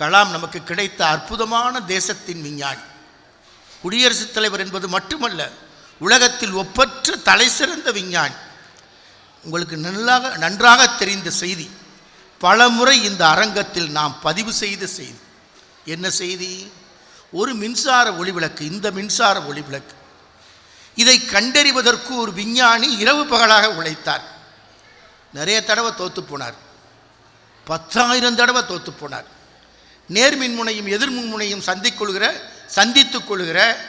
கலாம் நமக்கு கிடைத்த அற்புதமான தேசத்தின் விஞ்ஞானி. குடியரசுத் தலைவர் என்பது மட்டுமல்ல உலகத்தில் ஒப்பற்ற தலைசிறந்த விஞ்ஞானி. உங்களுக்கு நல்லாக நன்றாக தெரிந்த செய்தி பலமுறை இந்த அரங்கத்தில் நாம் பதிவு செய்த செய்தி. என்ன செய்தி? ஒரு மின்சார ஒளிவிளக்கு இந்த மின்சார ஒளிவிளக்கு. இதை கண்டறிவதற்கு ஒரு விஞ்ஞானி இரவு பகலாக உழைத்தார். நிறைய தடவை தோற்று போனார். பத்தாயிரம் தடவை தோற்று போனார். நேர்மின்முனையும் எதிர்மின்முனையும் சந்திக்கொள்கிற சந்தித்துக் கொள்கிற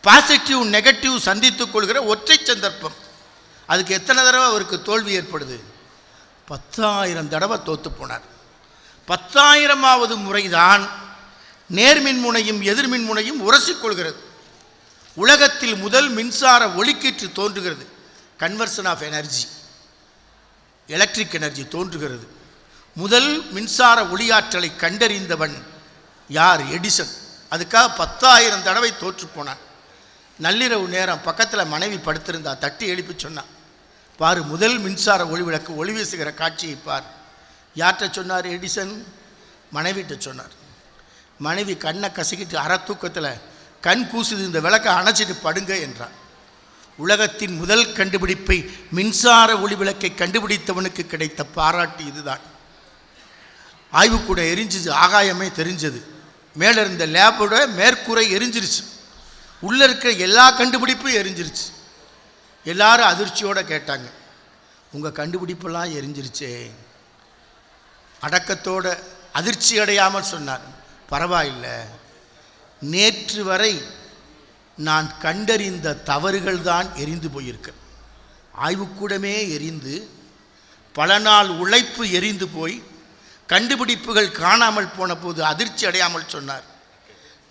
பாசிட்டிவ் நெகட்டிவ் சந்தித்துக் கொள்கிற ஒற்றை சந்தர்ப்பம். அதுக்கு எத்தனை தடவை அவருக்கு தோல்வி ஏற்படுது? பத்தாயிரம் தடவை தோத்து போனார். பத்தாயிரமாவது முறைதான் நேர்மின்முனையும் எதிர்மின்முனையும் உரசிக்கொள்கிறது. உலகத்தில் முதல் மின்சார ஒளிக்கீற்று தோன்றுகிறது. Conversion of energy electric energy தோன்றுகிறது. முதல் மின்சார ஒளியாற்றலை கண்டறிந்தவன் யார்? எடிசன். அதுக்காக பத்தாயிரம் தடவை தோற்று போனான். நள்ளிரவு நேரம் பக்கத்தில் மனைவி படுத்திருந்தா தட்டி எழுப்பி சொன்னான். பார் முதல் மின்சார ஒளி விளக்கு ஒளி வீசுகிற காட்சியை பார். யார்கிட்ட சொன்னார் எடிசன்? மனைவிட்ட சொன்னார். மனைவி கண்ணை கசக்கிட்டு அற தூக்கத்தில் கண் கூசுது இந்த விளக்கை அணைச்சிட்டு படுங்க என்றார் உலகத்தின் முதல் கண்டுபிடிப்பை மின்சார ஒளி விளக்கை கண்டுபிடித்தவனுக்கு கிடைத்த பாராட்டு இதுதான். ஆய்வுக்கூட எரிஞ்சிச்சு ஆகாயமே தெரிஞ்சது. மேலே இருந்த லேபோட மேற்கூரை எரிஞ்சிருச்சு. உள்ளே இருக்கிற எல்லா கண்டுபிடிப்பும் எரிஞ்சிருச்சு. எல்லாரும் அதிர்ச்சியோடு கேட்டாங்க உங்கள் கண்டுபிடிப்பெல்லாம் எரிஞ்சிருச்சே. அடக்கத்தோட அதிர்ச்சி அடையாமல் சொன்னார் பரவாயில்லை. நேற்று வரை நான் கண்டறிந்த தவறுகள் தான் எரிந்து போயிருக்க ஆய்வுக்கூடமே எரிந்து பல நாள் உழைப்பு எரிந்து போய் கண்டுபிடிப்புகள் காணாமல் போன போது அதிர்ச்சி அடையாமல் சொன்னார்.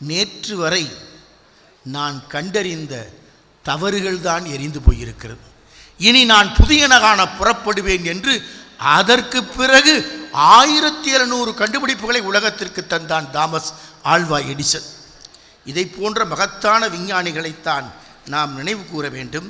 நேற்று வரை நான் கண்டறிந்த தவறுகள் தான் எரிந்து போயிருக்கிறது. இனி நான் புதியன காண புறப்படுவேன் என்று அதற்கு பிறகு ஆயிரத்தி எழுநூறு கண்டுபிடிப்புகளை உலகத்திற்கு தந்தான் தாமஸ் ஆல்வா எடிசன். இதை போன்ற மகத்தான விஞ்ஞானிகளைத்தான் நாம் நினைவு கூற வேண்டும்.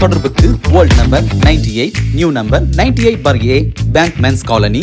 தொடர்புக்கு old number 98 eight new number 98 eight bar A bank men's colony